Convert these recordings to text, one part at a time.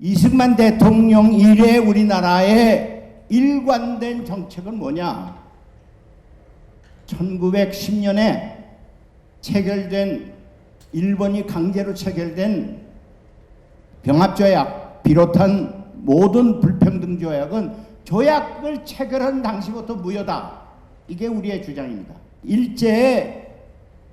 이승만 대통령 이래 우리나라의 일관된 정책은 뭐냐? 1910년에 체결된 일본이 강제로 체결된 병합조약 비롯한 모든 불평등 조약은 조약을 체결한 당시부터 무효다. 이게 우리의 주장입니다. 일제에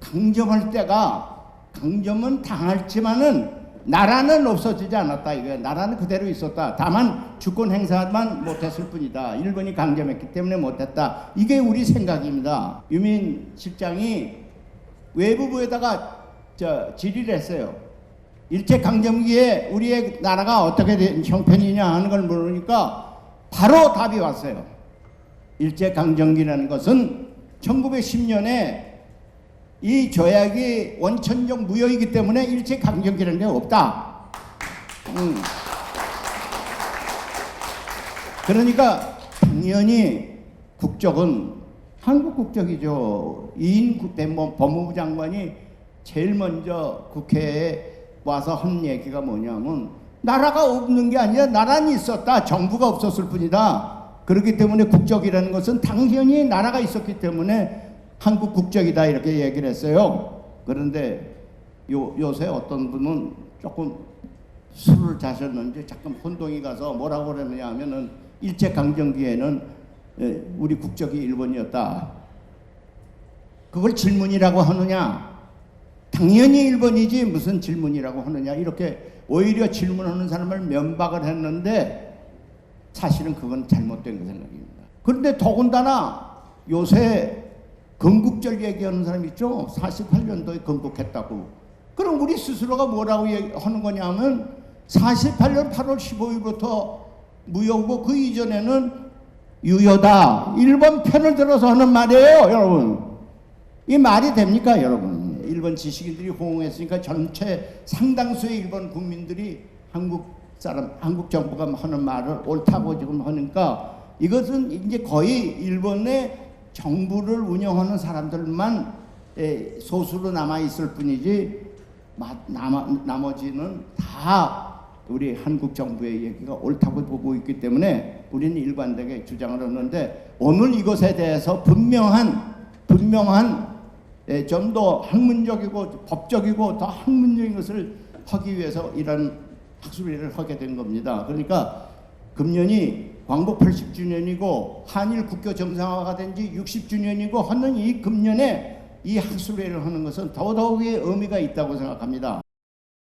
강점할 때가 강점은 당할지만은 나라는 없어지지 않았다 이거야. 나라는 그대로 있었다. 다만 주권 행사만 못했을 뿐이다. 일본이 강점했기 때문에 못했다. 이게 우리 생각입니다. 유민 실장이 외부부에다가 저 질의를 했어요. 일제 강점기에 우리의 나라가 어떻게 된 형편이냐 하는 걸 물으니까 바로 답이 왔어요. 일제 강점기라는 것은 1910년에 이 조약이 원천적 무효이기 때문에 일제 강점기라는 게 없다. 음. 그러니까 당연히 국적은 한국 국적이죠. 이인 국- 뭐 법무부 장관이 제일 먼저 국회에 와서 한 얘기가 뭐냐면 나라가 없는 게 아니라 나라는 있었다. 정부가 없었을 뿐이다. 그렇기 때문에 국적이라는 것은 당연히 나라가 있었기 때문에 한국 국적이다 이렇게 얘기를 했어요. 그런데 요, 요새 어떤 분은 조금 술을 자셨는지 잠깐 혼동이 가서 뭐라고 그러느냐 하면은 일제 강점기에는 에, 우리 국적이 일본이었다. 그걸 질문이라고 하느냐? 당연히 일본이지 무슨 질문이라고 하느냐? 이렇게 오히려 질문하는 사람을 면박을 했는데 사실은 그건 잘못된 그 생각입니다. 그런데 더군다나 요새 건국절 얘기하는 사람 있죠? 48년도에 건국했다고. 그럼 우리 스스로가 뭐라고 하는 거냐면 48년 8월 15일부터 무효고 그 이전에는 유효다. 일본 편을 들어서 하는 말이에요, 여러분. 이 말이 됩니까, 여러분? 일본 지식인들이 호응했으니까 전체 상당수의 일본 국민들이 한국 사람, 한국 정부가 하는 말을 옳다고 지금 하니까 이것은 이제 거의 일본의 정부를 운영하는 사람들만 에, 소수로 남아 있을 뿐이지 나머지는 다 우리 한국 정부의 얘기가 옳다고 보고 있기 때문에 우리는 일관되게 주장을 하는데 오늘 이것에 대해서 분명한 분명한 예, 좀더 학문적이고 법적이고 더 학문적인 것을 하기 위해서 이런 학술회를 하게 된 겁니다. 그러니까 금년이 광복 80주년이고 한일 국교 정상화가 된 지 60주년이고 하는 이 금년에 이 학술회를 하는 것은 더더욱이 의미가 있다고 생각합니다.